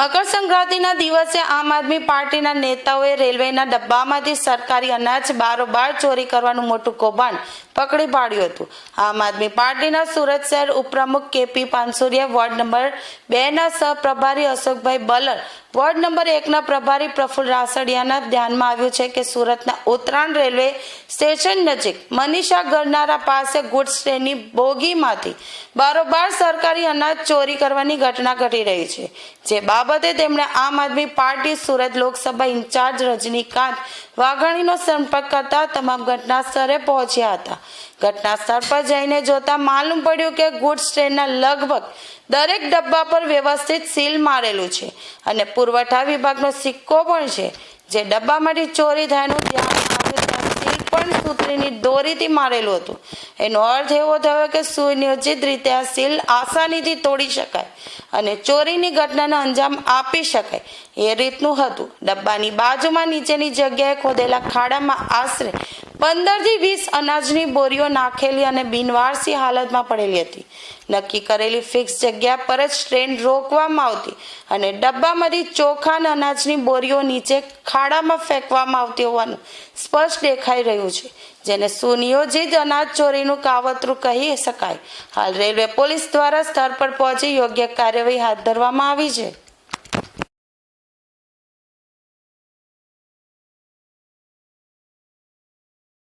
મકર સંક્રાંતિના દિવસે આમ આદમી પાર્ટીના નેતાઓએ રેલવેના ડબ્બામાંથી સરકારી અનાજ બારોબાર ચોરી કરવાનું મોટું કૌભાંડ પકડી પાડ્યું હતું. આમ આદમી પાર્ટીના સુરત શહેર ઉપપ્રમુખ કેપી પાનસુરિયા વોર્ડ નંબર બે ના સહપ્રભારી અશોકભાઈ બલર વોર્ડ નંબર એકના પ્રભારી પ્રફુલ રાસડિયાના ધ્યાનમાં આવ્યું છે કે સુરતના ઉત્તરાયણ રેલવે સ્ટેશન નજીક મનીષા ગરનારા પાસે ગુડ્સ ટ્રેનની બોગીમાંથી બારોબાર સરકારી અનાજ ચોરી કરવાની ઘટના ઘટી રહી છે. જે બાબતે તેમણે આમ આદમી પાર્ટી, સુરત લોકસભા ઇન્ચાર્જ રજનીકાંત વાઘાણીનો સંપર્ક કરતા તમામ ઘટના સ્થળે પહોંચ્યા હતા. ઘટના સ્થળ પર જઈને જોતા માલુમ પડ્યું કે ગુડ્સ ટ્રેનના લગભગ દરેક ડબ્બા પર વ્યવસ્થિત સીલ મારેલું છે અને પુરવઠા વિભાગનો સિક્કો પણ છે, જે ડબ્બામાંથી ચોરી થયાનું ધ્યાન આવ્યું પણ સૂત્રીની દોરીથી મારેલું હતું. એનો અર્થ એવો થયો કે સુનિયોજિત રીતે આ સીલ આસાનીથી તોડી શકાય અને ચોરીની ઘટનાને અંજામ આપી શકાય એ રીતનું હતું. ડબ્બાની બાજુમાં નીચેની જગ્યાએ ખોદેલા ખાડામાં આશરે પંદરથી વીસ અનાજની બોરીઓ નાખેલી અને બિનવારસી હાલતમાં પડેલી હતી. નક્કી કરેલી ફિક્સ જગ્યા પર જ ટ્રેન રોકવામાં આવતી અને ડબ્બામાંથી ચોખા અને અનાજની બોરીઓ નીચે ખાડામાં ફેંકવામાં આવતી હોવાનું સ્પષ્ટ દેખાઈ રહ્યું છે. જેને સુનિયોજિત અનાજ ચોરીનું કાવતરું કહી શકાય. હાલ રેલવે પોલીસ દ્વારા સ્થળ પર પહોંચી યોગ્ય કાર્યવાહી હાથ ધરવામાં આવી છે.